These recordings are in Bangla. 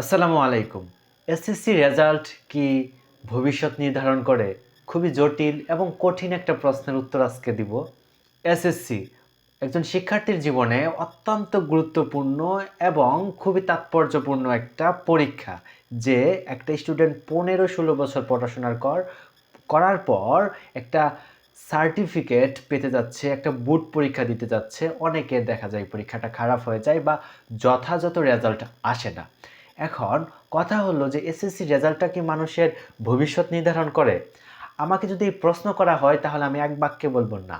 আসসালামু আলাইকুম। এসএসসি রেজাল্ট কি ভবিষ্যৎ নির্ধারণ করে? খুবই জটিল এবং কঠিন একটা প্রশ্নের উত্তর আজকে দিব। এসএসসি একজন শিক্ষার্থীর জীবনে অত্যন্ত গুরুত্বপূর্ণ এবং খুবই তাৎপর্যপূর্ণ একটা পরীক্ষা, যে একটা স্টুডেন্ট পনেরো ষোলো বছর পড়াশোনার কর, করার পর একটা সার্টিফিকেট পেতে যাচ্ছে, একটা বুট পরীক্ষা দিতে যাচ্ছে। অনেকে দেখা যায় পরীক্ষাটা খারাপ হয়ে যায় বা যথাযথ রেজাল্ট আসে না। এখন কথা হলো যে এসএসসি রেজাল্টটা কি মানুষের ভবিষ্যৎ নির্ধারণ করে? আমাকে যদি প্রশ্ন করা হয় তাহলে আমি এক বাক্যে বলব না।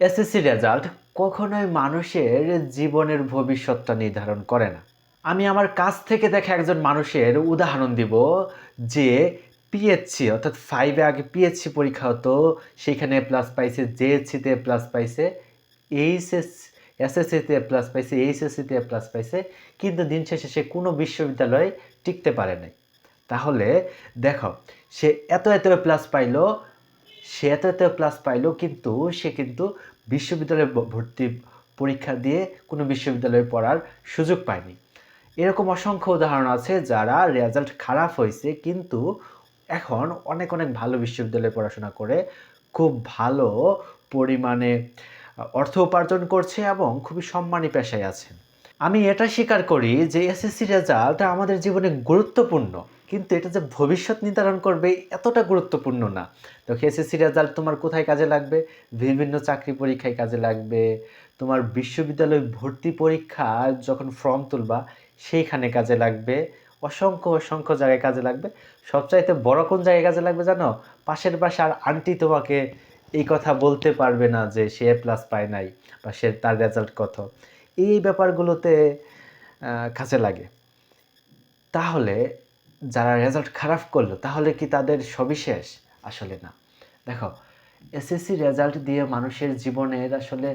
এসএসসি রেজাল্ট কখনোই মানুষের জীবনের ভবিষ্যৎটা নির্ধারণ করে না। আমি আমার কাছ থেকে দেখা একজন মানুষের উদাহরণ দিব যে পিএইচসি অর্থাৎ ফাইভে আগে পিএইচসি পরীক্ষা হতো সেইখানে প্লাস পাইছে জেএসসিতে প্লাস পাইছে এইচএস এসএসসিতে প্লাস পাইছে এইচএসসিতে প্লাস পাইছে, কিন্তু দিন শেষে সে কোনো বিশ্ববিদ্যালয়ে টিকতে পারে নাই। তাহলে দেখো, সে এত এত প্লাস পাইলো, সে এত এত প্লাস পাইলো, কিন্তু সে কিন্তু বিশ্ববিদ্যালয়ে ভর্তি পরীক্ষা দিয়ে কোনো বিশ্ববিদ্যালয়ে পড়ার সুযোগ পায়নি। এরকম অসংখ্য উদাহরণ আছে যারা রেজাল্ট খারাপ হয়েছে, কিন্তু এখন অনেক অনেক ভালো বিশ্ববিদ্যালয়ে পড়াশোনা করে, খুব ভালো পরিমাণে অর্থ উপার্জন করছে এবং খুবই সম্মানী পেশায় আছেন। আমি এটা স্বীকার করি যে এসএসসি রেজাল্ট আমাদের জীবনে গুরুত্বপূর্ণ, কিন্তু এটা যে ভবিষ্যৎ নির্ধারণ করবে এতটা গুরুত্বপূর্ণ না। দেখো, এসএসসি রেজাল্ট তোমার কোথায় কাজে লাগবে? বিভিন্ন চাকরি পরীক্ষায় কাজে লাগবে। তোমার বিশ্ববিদ্যালয় ভর্তি পরীক্ষা যখন ফর্ম তুলবা, সেইখানে কাজে লাগবে। অসংখ্য অসংখ্য জায়গায় কাজে লাগবে। সবচাইতে বড় কোন জায়গায় কাজে লাগবে জানো? পাশের বাসার আন্টি তোমাকে এই কথা বলতে পারবে না যে সে প্লাস পায় নাই বা সে তার রেজাল্ট কত। এই ব্যাপারগুলোতে কাজে লাগে। তাহলে যারা রেজাল্ট খারাপ করল, তাহলে কি তাদের সবিশেষ? আসলে না। দেখো এসএসসি রেজাল্ট দিয়ে মানুষের জীবনের আসলে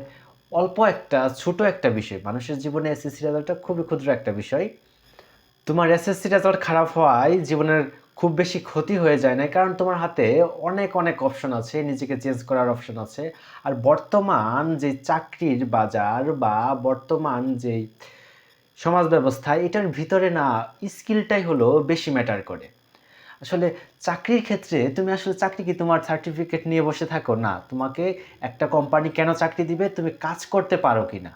অল্প একটা, ছোট একটা বিষয়। মানুষের জীবনে এসএসসি রেজাল্টটা খুবই ক্ষুদ্র একটা বিষয়। তোমার এসএসসি রেজাল্ট খারাপ হওয়ায় জীবনের খুব বেশি ক্ষতি হয়ে যায় না কারণ তোমার হাতে অনেক অনেক অপশন আছে, নিজেকে চেঞ্জ করার অপশন আছে। আর বর্তমান যে চাকরির বাজার বা বর্তমান যেই সমাজ ব্যবস্থা, এটার ভিতরে না স্কিলটাই হলো বেশি ম্যাটার করে। আসলে চাকরির ক্ষেত্রে তুমি আসলে চাকরি কি তোমার সার্টিফিকেট নিয়ে বসে থাকো? না, তোমাকে একটা কোম্পানি কেন চাকরি দিবে? তুমি কাজ করতে পারো কি না?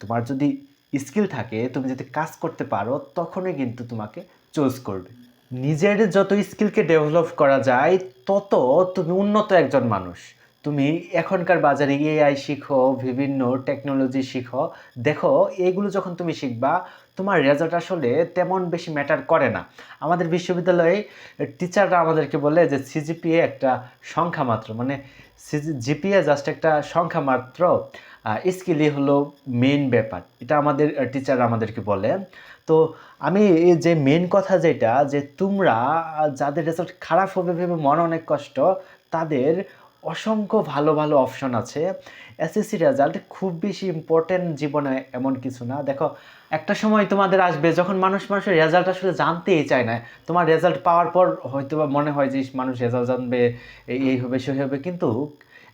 তোমার যদি স্কিল থাকে, তুমি যদি কাজ করতে পারো, তখনই কিন্তু তোমাকে চুজ করবে। নিজের যত স্কিলকে ডেভেলপ করা যায়, তত তুমি উন্নত একজন মানুষ। তুমি এখনকার বাজারে এআই শিখো, বিভিন্ন টেকনোলজি শিখো, দেখো এইগুলো যখন তুমি শিখবা, তোমার রেজাল্ট আসলে তেমন বেশি ম্যাটার করে না। আমাদের বিশ্ববিদ্যালয়ে টিচাররা আমাদেরকে বলে যে সিজিপিএ একটা সংখ্যা মাত্র মানে জিপিএ জাস্ট একটা সংখ্যা মাত্র স্কিলই হলো মেইন ব্যাপার। এটা আমাদের টিচার আমাদেরকে বলে। তো আমি যে মেন কথা যেটা, যে তোমরা যাদের রেজাল্ট খারাপ হবে ভেবে মনে অনেক কষ্ট, তাদের অসংখ্য ভালো ভালো অপশন আছে। এসএসসি রেজাল্ট খুব বেশি ইম্পর্টেন্ট জীবনে এমন কিছু না। দেখো, একটা সময় তোমাদের আসবে যখন মানুষ মানুষের রেজাল্ট আসলে জানতেই চায় না। তোমার রেজাল্ট পাওয়ার পর হয়তো মনে হয় যে মানুষ রেজাল্ট জানবে এই এই হবে, সে হবে। কিন্তু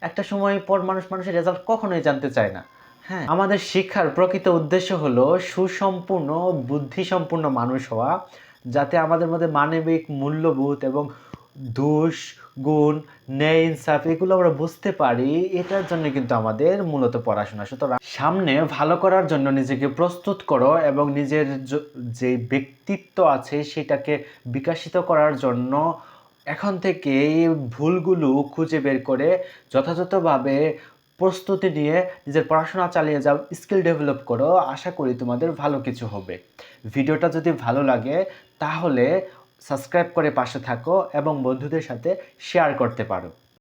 একটা সময় পর মানুষ মানুষের রেজাল্ট কখনোই জানতে চায় না। হ্যাঁ। আমাদের শিক্ষার প্রকৃত উদ্দেশ্য হলো সুসম্পূর্ণ বুদ্ধিসম্পন্ন মানুষ হওয়া, যাতে আমাদের মধ্যে মানবিক মূল্যবোধ এবং দোষ, গুণ, ন্যায়, ইনসাফ এগুলো আমরা বুঝতে পারি। এটার জন্য কিন্তু আমাদের মূলত পড়াশোনা। সুতরাং সামনে ভালো করার জন্য নিজেকে প্রস্তুত করো এবং নিজের যে ব্যক্তিত্ব আছে সেটাকে বিকাশিত করার জন্য এখন থেকে ভুলগুলো খুঁজে বের করে যথাযথভাবে প্রস্তুতি নিয়ে নিজের পড়াশোনা চালিয়ে যাও, স্কিল ডেভেলপ করো, আশা করি তোমাদের ভালো কিছু হবে। ভিডিওটা যদি ভালো লাগে, তাহলে সাবস্ক্রাইব করে পাশে থাকো এবং বন্ধুদের সাথে শেয়ার করতে পারো।